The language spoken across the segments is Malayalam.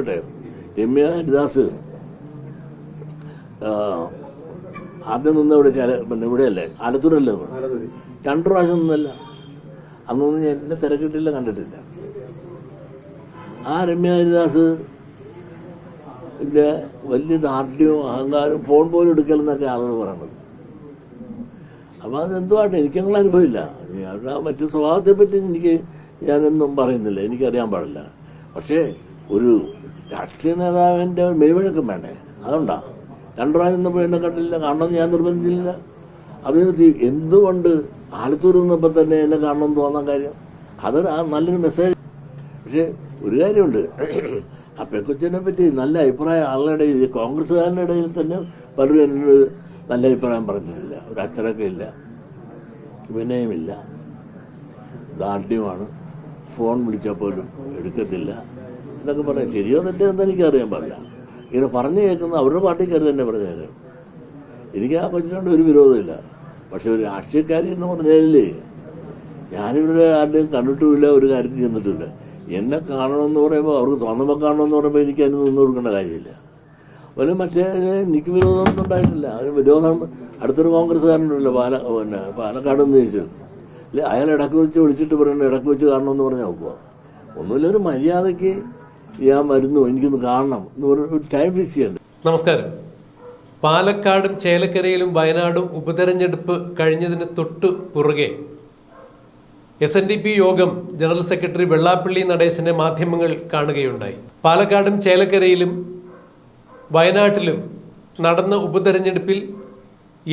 ചോദിക്കട്ടെ എ ഹരിദാസ് ആ, ആദ്യം നിന്ന് ഇവിടെ പിന്നെ ഇവിടെയല്ലേ? ആലത്തൂരല്ലേ രണ്ടു പ്രാവശ്യം നിന്നല്ല. അന്നൊന്നും ഞാൻ എന്നെ തിരക്കിട്ടില്ല കണ്ടിട്ടില്ല. ആ രമ്യ ഹരിദാസ് എന്റെ വലിയ ദാർഢ്യവും അഹങ്കാരവും ഫോൺ പോലും എടുക്കലെന്നൊക്കെ ആളുകൾ പറയണത് അപ്പോൾ അതെന്തുമായിട്ട് എനിക്കങ്ങനെ അനുഭവമില്ല. അവരുടെ മറ്റു സ്വഭാവത്തെ പറ്റി എനിക്ക് ഞാനൊന്നും പറയുന്നില്ല. എനിക്കറിയാൻ പാടില്ല. പക്ഷേ ഒരു രാഷ്ട്രീയ നേതാവിന്റെ മെയ്വഴക്കം വേണ്ടേ? അതുകൊണ്ടാ. രണ്ടു പ്രാവശ്യം നിന്നപ്പോൾ എന്നെ കണ്ടില്ല കാണണമെന്ന് ഞാൻ നിർബന്ധിച്ചില്ല. അതിന് എന്തുകൊണ്ട് ആലത്തൂർ നിന്നപ്പോൾ തന്നെ എന്നെ കാണണമെന്ന് തോന്നാൻ കാര്യം? അതൊരു നല്ലൊരു മെസ്സേജ് പക്ഷേ ഒരു കാര്യമുണ്ട്. ആ പെക്കൊച്ചിനെ പറ്റി നല്ല അഭിപ്രായം ആളുടെ ഇടയിൽ കോൺഗ്രസ്സുകാരുടെ ഇടയിൽ തന്നെ പലരും എന്നോട് നല്ല അഭിപ്രായം പറഞ്ഞിട്ടില്ല. ഒരു അച്ചടക്കം ഇല്ല. വിനയമില്ല. ദാർഢ്യമാണ് ഫോൺ വിളിച്ചാൽ പോലും എടുക്കത്തില്ല. എന്നൊക്കെ പറയാം ശരിയോ തെറ്റോ എന്ന് എനിക്ക് അറിയാൻ പാടില്ല. ഇങ്ങനെ പറഞ്ഞു കേൾക്കുന്ന അവരുടെ പാർട്ടിക്കാർ തന്നെ പറഞ്ഞു തരാം. എനിക്ക് ആ കൊച്ചിനോട് ഒരു വിരോധമില്ല. പക്ഷെ ഒരു രാഷ്ട്രീയക്കാരി എന്ന് പറഞ്ഞാലേ ഞാനിവിടെ ആരുടെയും കണ്ടിട്ടുമില്ല ഒരു കാര്യത്തിൽ ചെന്നിട്ടില്ല. എന്നെ കാണണമെന്ന് പറയുമ്പോൾ അവർക്ക് തോന്നുമ്പോൾ കാണണമെന്ന് പറയുമ്പോൾ എനിക്ക് അതിന് നിന്ന് കൊടുക്കേണ്ട കാര്യമില്ല. അതുപോലെ മറ്റേ എനിക്ക് വിരോധമൊന്നും ഉണ്ടായിട്ടില്ല. അതിന് വിരോധം അടുത്തൊരു കോൺഗ്രസ്സുകാരനുണ്ടല്ലോ പാല പിന്നെ പാലക്കാട് എന്ന് ചോദിച്ചത് അല്ലെ അയാൾ ഇടയ്ക്ക് വെച്ച് വിളിച്ചിട്ട് പറയുന്നത് ഇടയ്ക്ക് വെച്ച് കാണണമെന്ന് പറഞ്ഞാൽ നോക്കുക ഒന്നുമില്ല ഒരു മര്യാദയ്ക്ക് ഞാൻ വരുന്നു എനിക്കൊന്ന് കാണണം എന്ന് ഒരു ടൈം ഫിക്സ് ചെയ്യണ്ട. നമസ്കാരം. പാലക്കാടും ചേലക്കരയിലും വയനാടും ഉപതെരഞ്ഞെടുപ്പ് കഴിഞ്ഞതിന് തൊട്ടു പുറകെ S N D P Yogam general secretary Vellappally നടേശനെ മാധ്യമങ്ങൾ കാണുകയുണ്ടായി. പാലക്കാടും ചേലക്കരയിലും വയനാട്ടിലും നടന്ന ഉപതെരഞ്ഞെടുപ്പിൽ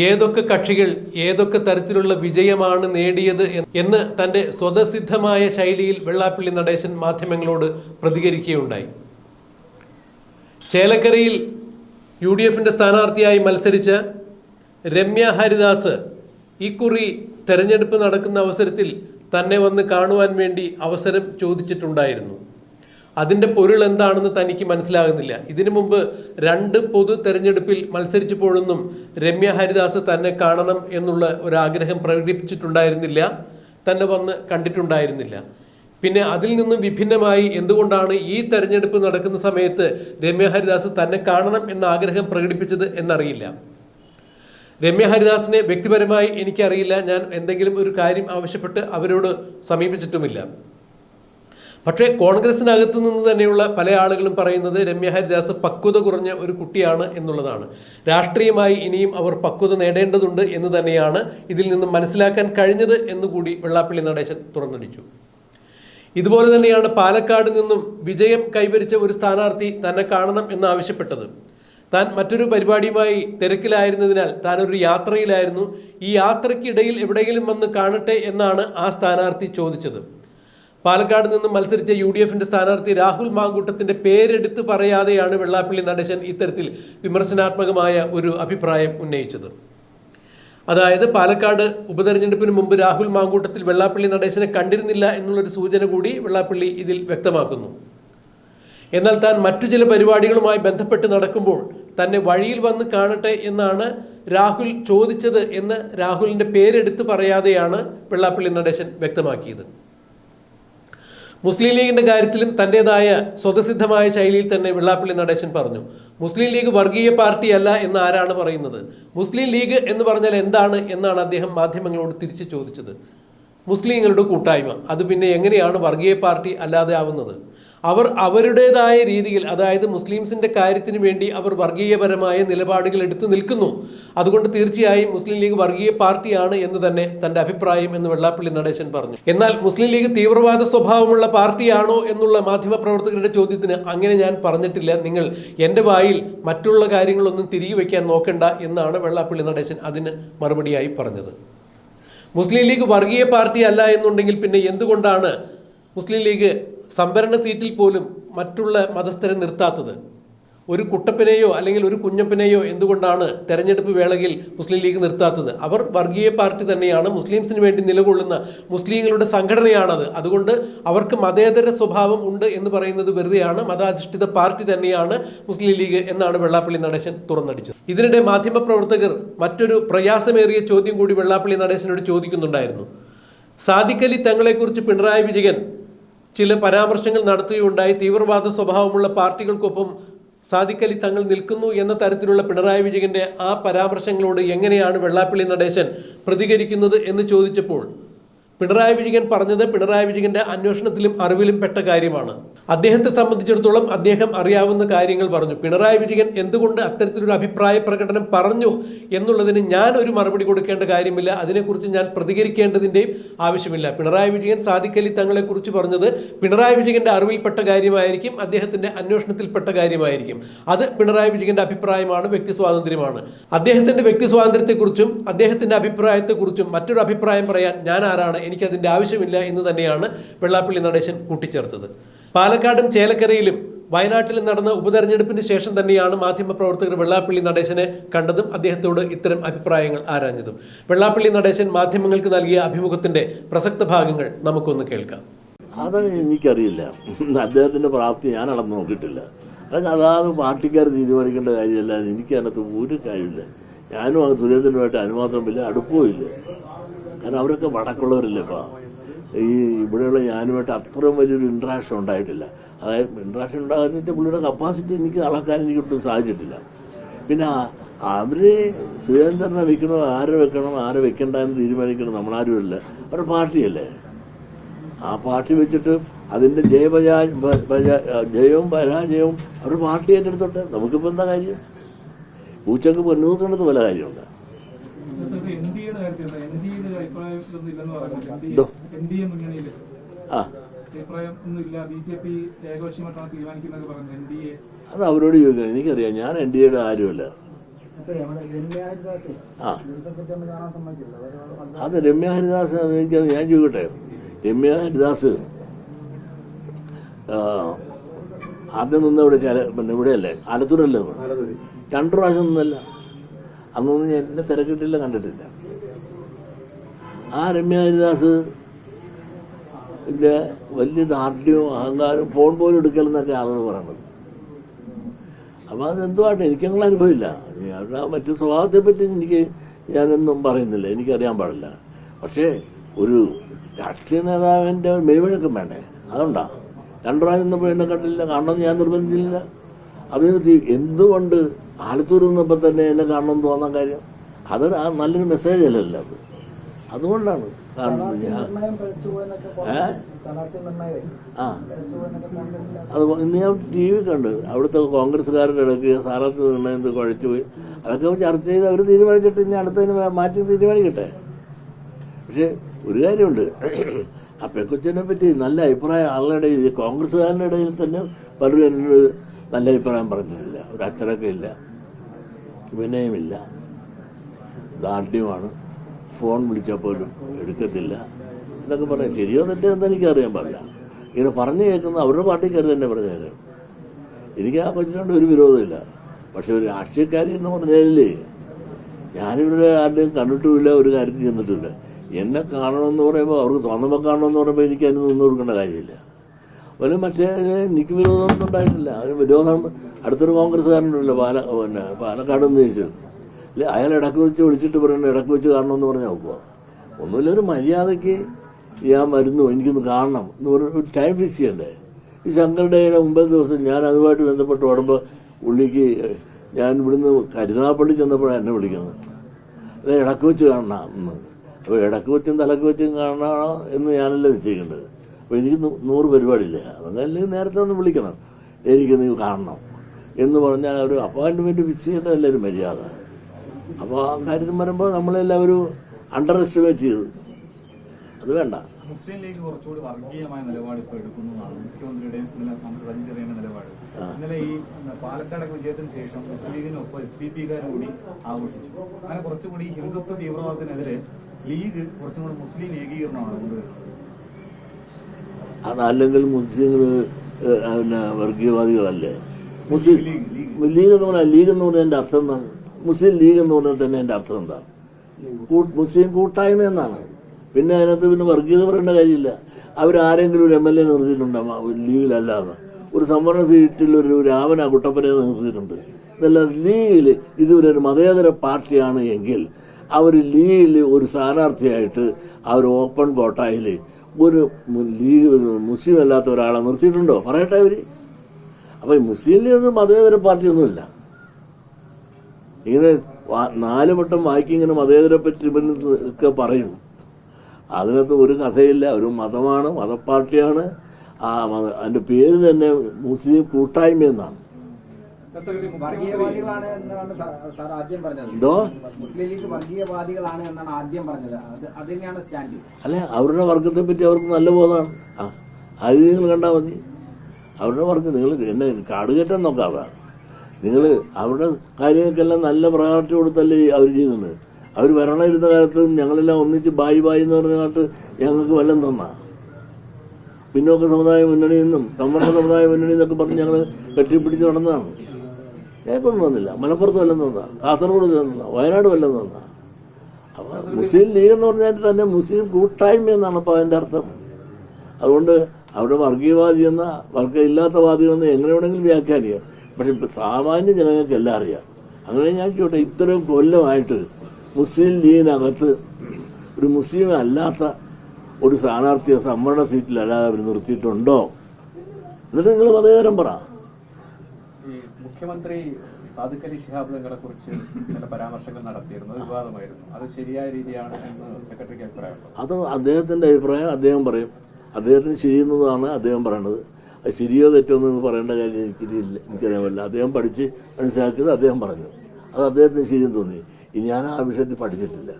ഏതൊക്കെ കക്ഷികൾ ഏതൊക്കെ തരത്തിലുള്ള വിജയമാണ് നേടിയത് എന്ന് തന്റെ സ്വതസിദ്ധമായ ശൈലിയിൽ വെള്ളാപ്പള്ളി നടേശൻ മാധ്യമങ്ങളോട് പ്രതികരിക്കുകയുണ്ടായി. ചേലക്കരയിൽ യു ഡി എഫിന്റെ സ്ഥാനാർത്ഥിയായി മത്സരിച്ച രമ്യ ഹരിദാസ് ഇക്കുറി തെരഞ്ഞെടുപ്പ് നടക്കുന്ന അവസരത്തിൽ തന്നെ വന്ന് കാണുവാൻ വേണ്ടി അവസരം ചോദിച്ചിട്ടുണ്ടായിരുന്നു. അതിന്റെ പൊരുൾ എന്താണെന്ന് തനിക്ക് മനസ്സിലാകുന്നില്ല. ഇതിനു മുമ്പ് രണ്ട് പൊതു തെരഞ്ഞെടുപ്പിൽ മത്സരിച്ചപ്പോഴൊന്നും രമ്യ ഹരിദാസ് തന്നെ കാണണം എന്നുള്ള ഒരാഗ്രഹം പ്രകടിപ്പിച്ചിട്ടുണ്ടായിരുന്നില്ല. തന്നെ വന്ന് കണ്ടിട്ടുണ്ടായിരുന്നില്ല. പിന്നെ അതിൽ നിന്നും വിഭിന്നമായി എന്തുകൊണ്ടാണ് ഈ തെരഞ്ഞെടുപ്പ് നടക്കുന്ന സമയത്ത് രമ്യ ഹരിദാസ് തന്നെ കാണണം എന്ന ആഗ്രഹം പ്രകടിപ്പിച്ചത് എന്നറിയില്ല. രമ്യ ഹരിദാസിനെ വ്യക്തിപരമായി എനിക്കറിയില്ല. ഞാൻ എന്തെങ്കിലും ഒരു കാര്യം ആവശ്യപ്പെട്ട് അവരോട് സമീപിച്ചിട്ടുമില്ല. പക്ഷേ കോൺഗ്രസിനകത്തു നിന്ന് തന്നെയുള്ള പല ആളുകളും പറയുന്നത് രമ്യ ഹരിദാസ് പക്വത കുറഞ്ഞ ഒരു കുട്ടിയാണ് എന്നുള്ളതാണ്. രാഷ്ട്രീയമായി ഇനിയും അവർ പക്വത നേടേണ്ടതുണ്ട് എന്ന് തന്നെയാണ് ഇതിൽ നിന്നും മനസ്സിലാക്കാൻ കഴിഞ്ഞത് എന്നുകൂടി വെള്ളാപ്പള്ളി നടേശൻ തുറന്നടിച്ചു. ഇതുപോലെ തന്നെയാണ് പാലക്കാട് നിന്നും വിജയം കൈവരിച്ച ഒരു സ്ഥാനാർത്ഥി തന്നെ കാണണം എന്നാവശ്യപ്പെട്ടത്. താൻ മറ്റൊരു പരിപാടിയുമായി തിരക്കിലായിരുന്നതിനാൽ താൻ ഒരു യാത്രയിലായിരുന്നു. ഈ യാത്രയ്ക്കിടയിൽ എവിടെയെങ്കിലും വന്ന് കാണട്ടെ എന്നാണ് ആ സ്ഥാനാർത്ഥി ചോദിച്ചത്. പാലക്കാട് നിന്നും മത്സരിച്ച യു ഡി എഫിന്റെ സ്ഥാനാർത്ഥി രാഹുൽ മാങ്കൂട്ടത്തിന്റെ പേരെടുത്ത് പറയാതെയാണ് വെള്ളാപ്പള്ളി നടേശൻ ഇത്തരത്തിൽ വിമർശനാത്മകമായ ഒരു അഭിപ്രായം ഉന്നയിച്ചത്. അതായത് പാലക്കാട് ഉപതെരഞ്ഞെടുപ്പിന് മുമ്പ് രാഹുൽ മാങ്കൂട്ടത്തിൽ വെള്ളാപ്പള്ളി നടേശനെ കണ്ടിരുന്നില്ല എന്നുള്ളൊരു സൂചന കൂടി വെള്ളാപ്പള്ളി ഇതിൽ വ്യക്തമാക്കുന്നു. എന്നാൽ താൻ മറ്റു ചില പരിപാടികളുമായി ബന്ധപ്പെട്ട് നടക്കുമ്പോൾ തന്നെ വഴിയിൽ വന്ന് കാണട്ടെ എന്നാണ് രാഹുൽ ചോദിച്ചത് എന്ന് രാഹുലിന്റെ പേരെടുത്ത് പറയാതെയാണ് വെള്ളാപ്പള്ളി നടേശൻ വ്യക്തമാക്കിയത്. മുസ്ലിം ലീഗിന്റെ കാര്യത്തിലും തന്റേതായ സ്വതസിദ്ധമായ ശൈലിയിൽ തന്നെ വെള്ളാപ്പള്ളി നടേശൻ പറഞ്ഞു. മുസ്ലിം ലീഗ് വർഗീയ പാർട്ടിയല്ല എന്ന് ആരാണ് പറയുന്നത്? മുസ്ലിം ലീഗ് എന്ന് പറഞ്ഞാൽ എന്താണ് എന്നാണ് അദ്ദേഹം മാധ്യമങ്ങളോട് തിരിച്ചു ചോദിച്ചത്. മുസ്ലിങ്ങളുടെ കൂട്ടായ്മ. അത് പിന്നെ എങ്ങനെയാണ് വർഗീയ പാർട്ടി അല്ലാതെ ആവുന്നത്? അവർ അവരുടേതായ രീതിയിൽ അതായത് മുസ്ലിംസിന്റെ കാര്യത്തിന് വേണ്ടി അവർ വർഗീയപരമായ നിലപാടുകൾ എടുത്തു നിൽക്കുന്നു. അതുകൊണ്ട് തീർച്ചയായും മുസ്ലിം ലീഗ് വർഗീയ പാർട്ടിയാണ് എന്ന് തന്നെ തന്റെ അഭിപ്രായം എന്ന് വെള്ളാപ്പള്ളി നടേശൻ പറഞ്ഞു. എന്നാൽ മുസ്ലിം ലീഗ് തീവ്രവാദ സ്വഭാവമുള്ള പാർട്ടിയാണോ എന്നുള്ള മാധ്യമപ്രവർത്തകരുടെ ചോദ്യത്തിന് അങ്ങനെ ഞാൻ പറഞ്ഞിട്ടില്ല. നിങ്ങൾ എന്റെ വായിൽ മറ്റുള്ള കാര്യങ്ങളൊന്നും തിരികെ വയ്ക്കാൻ നോക്കണ്ട എന്നാണ് വെള്ളാപ്പള്ളി നടേശൻ അതിന് മറുപടിയായി പറഞ്ഞത്. മുസ്ലിം ലീഗ് വർഗീയ പാർട്ടി അല്ല എന്നുണ്ടെങ്കിൽ പിന്നെ എന്തുകൊണ്ടാണ് മുസ്ലിം ലീഗ് സംവരണ സീറ്റിൽ പോലും മറ്റുള്ള മതസ്ഥരെ നിർത്താത്തത്. ഒരു കുട്ടപ്പനെയോ അല്ലെങ്കിൽ ഒരു കുഞ്ഞപ്പനെയോ എന്തുകൊണ്ടാണ് തെരഞ്ഞെടുപ്പ് വേളയിൽ മുസ്ലിം ലീഗ് നിർത്താത്തത്? അവർ വർഗീയ പാർട്ടി തന്നെയാണ് മുസ്ലിംസിന് വേണ്ടി നിലകൊള്ളുന്ന മുസ്ലിങ്ങളുടെ സംഘടനയാണത്. അതുകൊണ്ട് അവർക്ക് മതേതര സ്വഭാവം ഉണ്ട് എന്ന് പറയുന്നത് വെറുതെയാണ് മതാധിഷ്ഠിത പാർട്ടി തന്നെയാണ് മുസ്ലിം ലീഗ് എന്നാണ് വെള്ളാപ്പള്ളി നടേശൻ തുറന്നടിച്ചത്. ഇതിനിടെ മാധ്യമപ്രവർത്തകർ മറ്റൊരു പ്രയാസമേറിയ ചോദ്യം കൂടി വെള്ളാപ്പള്ളി നടേശനോട് ചോദിക്കുന്നുണ്ടായിരുന്നു. സാദിഖലി തങ്ങളെക്കുറിച്ച് പിണറായി വിജയൻ ചില പരാമർശങ്ങൾ നടത്തുകയുണ്ടായി. തീവ്രവാദ സ്വഭാവമുള്ള പാർട്ടികൾക്കൊപ്പം സാദിക്കലി തങ്ങൾ നിൽക്കുന്നു എന്ന തരത്തിലുള്ള പിണറായി വിജയന്റെ ആ പരാമർശങ്ങളോട് എങ്ങനെയാണ് വെള്ളാപ്പള്ളി നടേശൻ പ്രതികരിക്കുന്നത് എന്ന് ചോദിച്ചപ്പോൾ പിണറായി വിജയൻ പറഞ്ഞത് പിണറായി വിജയന്റെ അന്വേഷണത്തിലും അറിവിലും പെട്ട കാര്യമാണ്. അദ്ദേഹത്തെ സംബന്ധിച്ചിടത്തോളം അദ്ദേഹം അറിയാവുന്ന കാര്യങ്ങൾ പറഞ്ഞു. പിണറായി വിജയൻ എന്തുകൊണ്ട് അത്തരത്തിലൊരു അഭിപ്രായ പ്രകടനം പറഞ്ഞു എന്നുള്ളതിന് ഞാൻ ഒരു മറുപടി കൊടുക്കേണ്ട കാര്യമില്ല. അതിനെക്കുറിച്ച് ഞാൻ പ്രതികരിക്കേണ്ടതിന്റെയും ആവശ്യമില്ല. പിണറായി വിജയൻ അലി തങ്ങളെക്കുറിച്ച് പറഞ്ഞത് പിണറായി വിജയന്റെ അറിവിൽപ്പെട്ട കാര്യമായിരിക്കും അദ്ദേഹത്തിന്റെ അന്വേഷണത്തിൽപ്പെട്ട കാര്യമായിരിക്കും. അത് പിണറായി വിജയന്റെ അഭിപ്രായമാണ് വ്യക്തി സ്വാതന്ത്ര്യമാണ്. അദ്ദേഹത്തിന്റെ വ്യക്തി സ്വാതന്ത്ര്യത്തെക്കുറിച്ചും അദ്ദേഹത്തിന്റെ അഭിപ്രായത്തെക്കുറിച്ചും മറ്റൊരു അഭിപ്രായം പറയാൻ ഞാൻ ആരാണ് എനിക്കതിന്റെ ആവശ്യമില്ല എന്ന് തന്നെയാണ് വെള്ളാപ്പള്ളി നടേശൻ കൂട്ടിച്ചേർത്തത്. പാലക്കാടും ചേലക്കരയിലും വയനാട്ടിലും നടന്ന ഉപതെരഞ്ഞെടുപ്പിന് ശേഷം തന്നെയാണ് മാധ്യമപ്രവർത്തകർ വെള്ളാപ്പള്ളി നടേശനെ കണ്ടതും അദ്ദേഹത്തോട് ഇത്തരം അഭിപ്രായങ്ങൾ ആരാഞ്ഞതും. വെള്ളാപ്പള്ളി നടേശൻ മാധ്യമങ്ങൾക്ക് നൽകിയ അഭിമുഖത്തിന്റെ പ്രസക്ത ഭാഗങ്ങൾ നമുക്കൊന്ന് കേൾക്കാം. അത് എനിക്കറിയില്ല. അദ്ദേഹത്തിന്റെ പ്രാപ്തി ഞാൻ അളന്ന് നോക്കിയിട്ടില്ല. അതൊക്കെ അതാത് പാർട്ടിക്കാർ തീരുമാനിക്കേണ്ട കാര്യമല്ല. എനിക്ക് അതിനകത്ത് ഒരു കാര്യമില്ല. ഞാനും അത് സുരേന്ദ്രനുമായിട്ട് അനുമാത്രമില്ല അടുപ്പവും ഇല്ല കാരണം അവരൊക്കെ വടക്കുള്ളവരല്ലേ ഇപ്പം? ഈ ഇവിടെയുള്ള ഞാനുമായിട്ട് അത്രയും വലിയൊരു ഇൻട്രാക്ഷൻ ഉണ്ടായിട്ടില്ല. അതായത് ഇൻട്രാക്ഷൻ ഉണ്ടാകുന്ന പുള്ളിയുടെ കപ്പാസിറ്റി എനിക്ക് അളക്കാൻ എനിക്ക് ഒട്ടും സാധിച്ചിട്ടില്ല. പിന്നെ അവർ സുരേന്ദ്രനെ വെക്കണോ ആരെ വെക്കണം ആരെ വെക്കണ്ട എന്ന് തീരുമാനിക്കണം നമ്മളാരുമല്ല. അവരുടെ പാർട്ടിയല്ലേ. ആ പാർട്ടി വെച്ചിട്ട് അതിന്റെ ജയപരാ ജയവും പരാജയവും അവരുടെ പാർട്ടി ഏറ്റെടുത്തോട്ടെ? നമുക്കിപ്പോൾ എന്താ കാര്യം? പൂച്ചക്ക് പൊന്നൂക്കണത് പല കാര്യമുണ്ട്. അത് അവരോട് ചോദിക്കണം എനിക്കറിയാം. ഞാൻ എൻ ഡി എയുടെ ആരുമല്ല. ആ. അത് രമ്യ ഹരിദാസ് എനിക്കത് ഞാൻ ചോദിക്കട്ടെ? രമ്യ ഹരിദാസ് ആദ്യം നിന്ന് ഇവിടെ ചില പിന്നെ ഇവിടെയല്ലേ? ആലത്തൂരല്ലേ രണ്ട് രണ്ടു പ്രാവശ്യം നിന്നല്ല. അന്നൊന്നും ഞാൻ എന്നെ തിരക്കിട്ടില്ല കണ്ടിട്ടില്ല. ആ രമ്യ ഹരിദാസ് വലിയ ദാർഢ്യവും അഹങ്കാരവും ഫോൺ പോലും എടുക്കലെന്നൊക്കെ ആളുകൾ പറയണത്. അപ്പോൾ അതെന്തുമായിട്ട് എനിക്കങ്ങനെ അനുഭവമില്ല. അവരുടെ മറ്റു സ്വഭാവത്തെ പറ്റി എനിക്ക് ഞാനൊന്നും പറയുന്നില്ല. എനിക്കറിയാൻ പാടില്ല. പക്ഷേ ഒരു രാഷ്ട്രീയ നേതാവിന്റെ മെയ്വഴക്കം വേണ്ടേ? അതുകൊണ്ടാ. രണ്ടു പ്രാവശ്യം എന്നെ കണ്ടില്ല. കാണണമെന്ന് ഞാൻ നിർബന്ധിച്ചില്ല. അതിന് എന്തുകൊണ്ട് ആലത്തൂർ നിന്നപ്പോൾ തന്നെ എന്നെ കാണണമെന്ന് തോന്നാൻ കാര്യം? അതൊരു നല്ലൊരു മെസ്സേജ് അല്ലല്ലോ അത്. അതുകൊണ്ടാണ് ആ അത് ഇന്ന് ഞാൻ ടി വി കണ്ട്. അവിടുത്തെ കോൺഗ്രസ്സുകാരുടെ ഇടയ്ക്ക് സ്ഥാനാർത്ഥി നിർണയം കുഴച്ചു പോയി. അതൊക്കെ ചർച്ച ചെയ്ത് അവർ തീരുമാനിച്ചിട്ട് ഇനി അടുത്തതിന് മാറ്റി തീരുമാനിക്കട്ടെ. പക്ഷെ ഒരു കാര്യമുണ്ട്. ആ പെക്കൊച്ചിനെ പറ്റി നല്ല അഭിപ്രായം ആളുടെ ഇടയിൽ കോൺഗ്രസ്സുകാരുടെ ഇടയിൽ തന്നെ പലരും എന്നോട് നല്ല അഭിപ്രായം പറഞ്ഞിട്ടില്ല. ഒരു അച്ചടക്കമില്ല. വിനയമില്ല. ദാർഢ്യമാണ്. ഫോൺ വിളിച്ചാൽ പോലും എടുക്കത്തില്ല എന്നൊക്കെ പറയാം ശരിയോ തെറ്റോ എന്താ എനിക്ക് അറിയാൻ പാടില്ല. ഇങ്ങനെ പറഞ്ഞു കേൾക്കുന്ന അവരുടെ പാർട്ടിക്കാർ തന്നെ പറഞ്ഞു കേൾക്കണം എനിക്ക് ആ കൊച്ചിനോട് ഒരു വിരോധമില്ല. പക്ഷെ ഒരു രാഷ്ട്രീയക്കാരി എന്ന് പറഞ്ഞാലേ ഞാനിവിടെ ആരുടെയും കണ്ടിട്ടുമില്ല ഒരു കാര്യത്തിൽ ചെന്നിട്ടില്ല. എന്നെ കാണണമെന്ന് പറയുമ്പോൾ അവർക്ക് തോന്നുമ്പോൾ കാണണമെന്ന് പറയുമ്പോൾ എനിക്ക് അതിന് നിന്ന് കൊടുക്കേണ്ട കാര്യമില്ല. അതുപോലെ മറ്റേ എനിക്ക് വിരോധമൊന്നും ഉണ്ടായിട്ടില്ല. അതിന് വിരോധം അടുത്തൊരു കോൺഗ്രസ്സുകാരനുണ്ടല്ലോ പാല പിന്നെ പാലക്കാട് നിന്ന് ചോദിച്ചത്. അല്ലെ അയാൾ ഇടയ്ക്ക് വെച്ച് വിളിച്ചിട്ട് പറയുന്നത് ഇടയ്ക്ക് വെച്ച് കാണണമെന്ന് പറഞ്ഞാൽ നോക്കുക ഒന്നുമില്ല ഒരു മര്യാദയ്ക്ക് ഞാൻ വരുന്നു എനിക്കൊന്ന് കാണണം എന്ന് പറഞ്ഞ ഒരു ടൈം ഫിക്സ് ചെയ്യണ്ടേ? ഈ ശങ്കരുടെയുടെ ഒമ്പത് ദിവസം ഞാൻ അതുമായിട്ട് ബന്ധപ്പെട്ട് ഓടുമ്പോൾ ഉള്ളിക്ക് ഞാൻ ഇവിടുന്ന് കരുനാപ്പള്ളി ചെന്നപ്പോഴാണ് എന്നെ വിളിക്കുന്നത്. അത് ഇടയ്ക്ക് വെച്ച് കാണണം എന്ന്. അപ്പോൾ ഇടയ്ക്ക് വെച്ചും തലക്ക് വെച്ചും കാണണോ എന്ന് ഞാനല്ലേ നിശ്ചയിക്കേണ്ടത്? അപ്പോൾ എനിക്ക് നൂറ് പരിപാടിയില്ല? അതല്ലെങ്കിൽ നേരത്തെ ഒന്ന് വിളിക്കണം. എനിക്ക് നീ കാണണം എന്ന് പറഞ്ഞാൽ ഒരു അപ്പോയിൻമെന്റ് ഫിക്സ് ചെയ്യേണ്ടതല്ലേ ഒരു മര്യാദ? അപ്പോൾ ആ കാര്യത്തിൽ വരുമ്പോൾ നമ്മളെല്ലാവരും അണ്ടർ എസ്റ്റിമേറ്റ് ചെയ്തു. അത് വേണ്ട. മുസ്ലിം ലീഗ് കുറച്ചുകൂടി വർഗീയമായ നിലപാട് ഇപ്പോൾ എടുക്കുന്നതാണ് മുഖ്യമന്ത്രിയുടെയും നമുക്ക് വലിച്ചെറിയേണ്ട നിലപാട്. ഇന്നലെ ഈ പാലക്കാട് വിജയത്തിന് ശേഷം മുസ്ലിം ലീഗിനൊപ്പം എസ് പി പിക്കാരും കൂടി ആഘോഷിച്ചു. അങ്ങനെ കുറച്ചുകൂടി ഹിന്ദുത്വ തീവ്രവാദത്തിനെതിരെ ലീഗ് കുറച്ചും കൂടി മുസ്ലിം ഏകീകരണമാണ് കൊണ്ടുവരുന്നത്. അതല്ലെങ്കിൽ മുസ്ലിങ്ങൾ പിന്നെ വർഗീയവാദികളല്ലേ? മുസ്ലിം ലീഗ് എന്ന് പറഞ്ഞാൽ ലീഗ് എന്ന് പറഞ്ഞാൽ എന്റെ അർത്ഥം എന്താണ്? മുസ്ലിം ലീഗ് എന്ന് പറഞ്ഞാൽ തന്നെ എന്റെ അർത്ഥം എന്താണ് മുസ്ലിം കൂട്ടായ്മ എന്നാണ്. പിന്നെ അതിനകത്ത് പിന്നെ വർഗീയത പറയേണ്ട കാര്യമില്ല. അവരാരെങ്കിലും ഒരു എം എൽ എ നിർത്തിയിട്ടുണ്ടോ? ലീഗിലല്ലാതെ ഒരു സംവരണ സീറ്റിൽ ഒരു രാമന കുട്ടപ്പനെ നിർത്തിയിട്ടുണ്ട്. ഇതല്ല ലീഗിൽ ഇതുവരെ ഒരു മതേതര പാർട്ടിയാണ് എങ്കിൽ അവർ ലീഗിൽ ഒരു സ്ഥാനാർത്ഥിയായിട്ട് അവർ ഓപ്പൺ കോട്ടായിൽ ഒരു ലീഗ് മുസ്ലിം അല്ലാത്ത ഒരാളെ നിർത്തിയിട്ടുണ്ടോ? പറയട്ടെ അവർ അപ്പോൾ മുസ്ലിം ലീഗ് ഒന്നും മതേതര പാർട്ടിയൊന്നുമില്ല. ഇങ്ങനെ നാല് വട്ടം വായിക്കി ഇങ്ങനെ മതേതര പറ്റി ഒക്കെ പറയും അതിനകത്ത് ഒരു കഥയില്ല ഒരു മതമാണ് മതപ്പാർട്ടിയാണ്. ആ മത അതിന്റെ പേര് തന്നെ മുസ്ലിം കൂട്ടായ്മ എന്നാണ്. എന്തോ? അല്ലെ അവരുടെ വർഗത്തെ പറ്റി അവർക്ക് നല്ല ബോധമാണ്. ആ അത് നിങ്ങൾ കണ്ടാൽ മതി. അവരുടെ വർഗം നിങ്ങൾ എന്നെ കാടുകയറ്റം നോക്കാതെ. നിങ്ങൾ അവരുടെ കാര്യങ്ങൾക്കെല്ലാം നല്ല പ്രയോറിറ്റി കൊടുത്തല്ലേ അവർ ചെയ്യുന്നത്? അവർ ഭരണമിരുന്ന കാലത്തും ഞങ്ങളെല്ലാം ഒന്നിച്ച് ബായി ബായി എന്ന് പറഞ്ഞിട്ട് ഞങ്ങൾക്ക് വല്ലം തന്ന? പിന്നോക്ക സമുദായ മുന്നണിയിൽ നിന്നും സംവരണ സമുദായ മുന്നണി എന്നൊക്കെ പറഞ്ഞ് ഞങ്ങൾ കെട്ടിപ്പിടിച്ച് നടന്നതാണ്. ഞങ്ങൾക്കൊന്നും തന്നില്ല. മലപ്പുറത്ത് വല്ലതും തന്ന? കാസർഗോഡ് തന്നാ? വയനാട് വല്ലതും തന്ന? അപ്പോൾ മുസ്ലിം ലീഗ് എന്ന് പറഞ്ഞാൽ തന്നെ മുസ്ലിം കൂട്ടായ്മ എന്നാണ് അപ്പോൾ അതിന്റെ അർത്ഥം. അതുകൊണ്ട് അവിടെ വർഗീയവാദി എന്ന വർഗ ഇല്ലാത്ത വാദികളെന്ന് എങ്ങനെ വേണമെങ്കിലും വ്യാഖ്യാനിക്കാം. പക്ഷെ ഇപ്പം സാമാന്യ ജനങ്ങൾക്ക് എല്ലാം അറിയാം. അങ്ങനെ ഞാൻ ചോട്ടെ ഇത്രയും കൊല്ലമായിട്ട് മുസ്ലിം ലീഗിനകത്ത് ഒരു മുസ്ലിം അല്ലാത്ത ഒരു സ്ഥാനാർത്ഥിയെ സംവരണ സീറ്റിലല്ലാതെ അവർ നിർത്തിയിട്ടുണ്ടോ? എന്നിട്ട് നിങ്ങൾ മതേതരം പറ. മുഖ്യമന്ത്രി സാദിഖ് അലി ശിഹാബ് തങ്ങളെ കുറിച്ച് ചില പരാമർശങ്ങൾ നടത്തിയിരുന്നു. അത് വിവാദമായിരുന്നു. അത് ശരിയായ രീതിയാണ് എന്ന് സെക്രട്ടറിക്ക് അഭിപ്രായം അത് അദ്ദേഹത്തിന്റെ അഭിപ്രായം അദ്ദേഹം പറയും. അദ്ദേഹത്തിന് ചെയ്യുന്നതാണ് അദ്ദേഹം പറയണത്. അത് ശരിയോ തെറ്റോ എന്ന് പറയേണ്ട കാര്യം എനിക്കില്ല എനിക്കറിയാമല്ല. അദ്ദേഹം പഠിച്ച് മനസ്സിലാക്കിയത് അദ്ദേഹം പറഞ്ഞു. അത് അദ്ദേഹത്തിന് ശരിയെന്ന് തോന്നി. ഇനി ഞാൻ ആ വിഷയത്തിൽ പഠിച്ചിട്ടില്ല.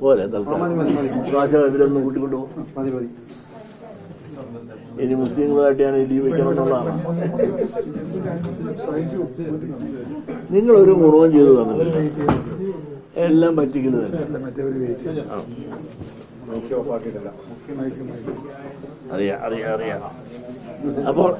പോരെ തൽക്കാലം. ഇവരൊന്ന് കൂട്ടിക്കൊണ്ടു ഇനി മുസ്ലിങ്ങളുമായിട്ട് ഞാൻ ഇടി വയ്ക്കണമെന്നുള്ളതാണ്. നിങ്ങളൊരു നിങ്ങൾ ഒരു ഗുണവും ചെയ്തു തന്നില്ല എല്ലാം പറ്റിക്കുന്നതല്ല? തന്നെ. അറിയാം അറിയാം അറിയാം. അപ്പോൾ